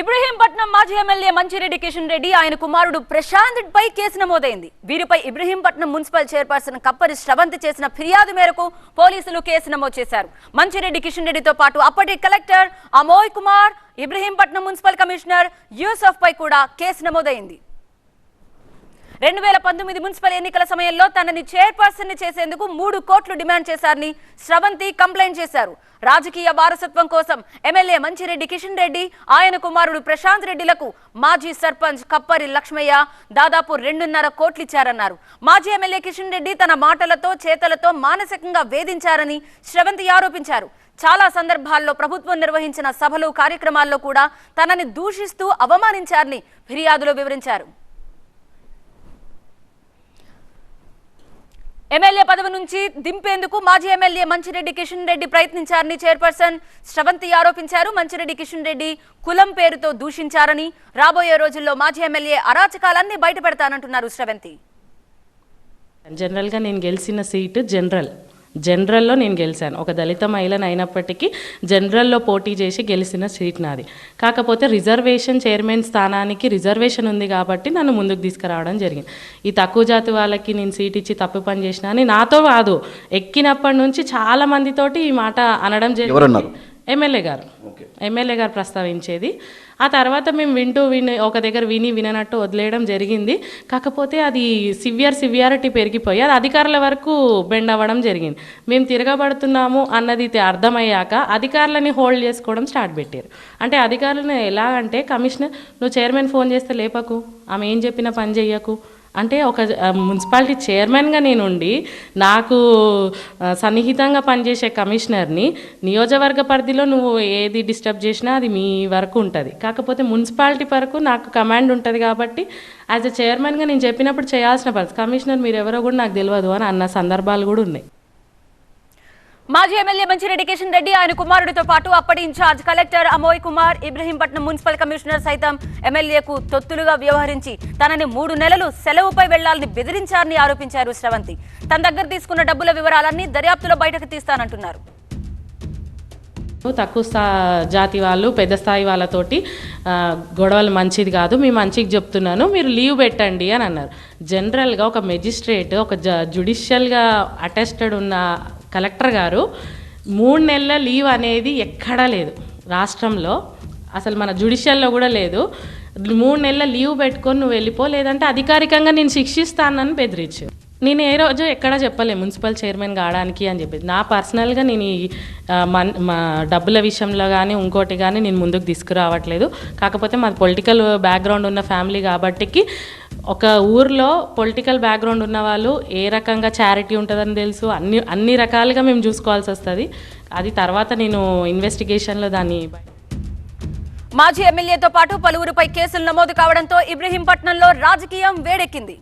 ఇబ్రహీంపట్నం మాజీ ఎమ్మెల్యే మంచిరెడ్డి కిషన్ రెడ్డి ఆయన కుమారుడు ప్రశాంత్ పై కేసు నమోదైంది. వీరిపై ఇబ్రహీంపట్నం మున్సిపల్ చైర్పర్సన్ కప్పరి శ్రవంతి చేసిన ఫిర్యాదు మేరకు పోలీసులు కేసు నమోదు చేశారు. మంచిరెడ్డి కిషన్ రెడ్డితో పాటు అప్పటి collector Amoy Kumar Ibrahimpatnam municipal commissioner Yusuf పై కూడా కేసు నమోదైంది. రెండు వేల పంతొమ్మిది మున్సిపల్ ఎన్నికల సమయంలో తనని చైర్పర్సన్ని చేసేందుకు మూడు కోట్లు డిమాండ్ చేశారని స్రవంతి కంప్లైంట్ చేశారు. రాజకీయ వారసత్వం కోసం ఎమ్మెల్యే మంచిరెడ్డి కిషన్ రెడ్డి ఆయన కుమారుడు ప్రశాంత్ రెడ్డిలకు మాజీ సర్పంచ్ కప్పరి లక్ష్మయ్య దాదాపు రెండున్నర కోట్లిచ్చారన్నారు. మాజీ ఎమ్మెల్యే కిషన్ రెడ్డి తన మాటలతో చేతలతో మానసికంగా వేధించారని స్రవంతి ఆరోపించారు. చాలా సందర్భాల్లో ప్రభుత్వం నిర్వహించిన సభలు కార్యక్రమాల్లో కూడా తనని దూషిస్తూ అవమానించారని ఫిర్యాదులో వివరించారు. ఎమ్మెల్యే పదవి నుంచి దింపేందుకు మాజీ ఎమ్మెల్యే మంచిరెడ్డి కిషన్ రెడ్డి ప్రయత్నించారని చైర్పర్సన్ శ్రవంతి ఆరోపించారు. మంచిరెడ్డి కిషన్ రెడ్డి కులం పేరుతో దూషించారని రాబోయే రోజుల్లో మాజీ ఎమ్మెల్యే అరాచకాలన్నీ బయటపెడతానంటున్నారు శ్రవంతి జనరల్గా నేను గెలిచిన సీటు జనరల్ జనరల్లో నేను గెలిచాను. ఒక దళిత మహిళను అయినప్పటికీ జనరల్లో పోటీ చేసి గెలిచిన సీట్ నాది. కాకపోతే రిజర్వేషన్ చైర్మన్ స్థానానికి రిజర్వేషన్ ఉంది కాబట్టి నన్ను ముందుకు తీసుకురావడం జరిగింది. ఈ తక్కువ జాతి వాళ్ళకి నేను సీట్ ఇచ్చి తప్పు పని చేసిన అని నాతో కాదు ఎక్కినప్పటి నుంచి చాలా మందితోటి ఈ మాట అనడం? జరిగింది. ఎమ్మెల్యే గారు. ఎమ్మెల్యే గారు ప్రస్తావించేది. ఆ తర్వాత మేము వింటూ విని ఒక దగ్గర విని విననట్టు వదిలేయడం జరిగింది. కాకపోతే అది సివియర్ సివియారిటీ పెరిగిపోయి అది అధికారుల వరకు బెండ్ అవ్వడం జరిగింది. మేము తిరగబడుతున్నాము అన్నది అర్థమయ్యాక అధికారులని హోల్డ్ చేసుకోవడం స్టార్ట్ పెట్టారు. అంటే అధికారులను ఎలాగంటే కమిషనర్ నువ్వు చైర్మన్ ఫోన్ చేస్తే లేపకు. ఆమె ఏం చెప్పినా పని చెయ్యకు. అంటే ఒక మున్సిపాలిటీ చైర్మన్గా నేను ఉండి నాకు సన్నిహితంగా పనిచేసే కమిషనర్ని నియోజకవర్గ పరిధిలో నువ్వు ఏది డిస్టర్బ్ చేసినా అది మీ వరకు ఉంటుంది. కాకపోతే మున్సిపాలిటీ వరకు నాకు కమాండ్ ఉంటుంది కాబట్టి యాజ్ అ చైర్మన్గా నేను చెప్పినప్పుడు చేయాల్సిన పరిస్థితి కమిషనర్ మీరు ఎవరో కూడా నాకు తెలియదు అని అన్న సందర్భాలు కూడా ఉన్నాయి. మాజీ ఎమ్మెల్యే మంచిరెడ్డి కిషన్ రెడ్డి ఆయన కుమారుడితో పాటు అప్పటి in charge collector Amoy Kumar Ibrahimpatnam municipal commissioner సైతం ఎమ్మెల్యేకు తొత్తులుగా వ్యవహరించి తనని మూడు నెలలు సెలవుపై వెళ్ళాలని బెదిరించారని ఆరోపించారు శ్రవంతి తన దగ్గర తీసుకున్న డబ్బుల వివరాలన్నీ దర్యాప్తులో బయటకు తీస్తానంటున్నారు. తక్కువ స్థా జాతి వాళ్ళు పెద్ద స్థాయి వాళ్ళతోటి గొడవలు మంచిది కాదు మీ మంచికి చెప్తున్నాను మీరు లీవ్ పెట్టండి అని అన్నారు. జనరల్గా ఒక మెజిస్ట్రేట్ ఒక జ జుడిషియల్గా అటెస్టెడ్ ఉన్న కలెక్టర్ గారు మూడు నెలల లీవ్ అనేది ఎక్కడా లేదు. రాష్ట్రంలో అసలు మన జుడిషియల్లో కూడా లేదు. మూడు నెలల లీవ్ పెట్టుకొని నువ్వు వెళ్ళిపో లేదంటే అధికారికంగా నేను శిక్షిస్తానని బెదిరించు నేను ఏ రోజు ఎక్కడ చెప్పలే మున్సిపల్ చైర్మన్ కావడానికి అని చెప్పి నా పర్సనల్గా నేను ఈ మన్ మా డబ్బుల విషయంలో కానీ ఇంకోటి కానీ నేను ముందుకు తీసుకురావట్లేదు. కాకపోతే మాది పొలిటికల్ బ్యాక్గ్రౌండ్ ఉన్న ఫ్యామిలీ కాబట్టికి ఒక ఊర్లో పొలిటికల్ బ్యాక్గ్రౌండ్ ఉన్న వాళ్ళు ఏ రకంగా చారిటీ ఉంటుందని తెలుసు అన్ని అన్ని రకాలుగా మేము చూసుకోవాల్సి వస్తుంది. అది తర్వాత నేను ఇన్వెస్టిగేషన్లో దాన్ని మాజీ ఎమ్మెల్యేతో పాటు పలువురిపై కేసులు నమోదు కావడంతో ఇబ్రహీంపట్నంలో రాజకీయం వేడెక్కింది.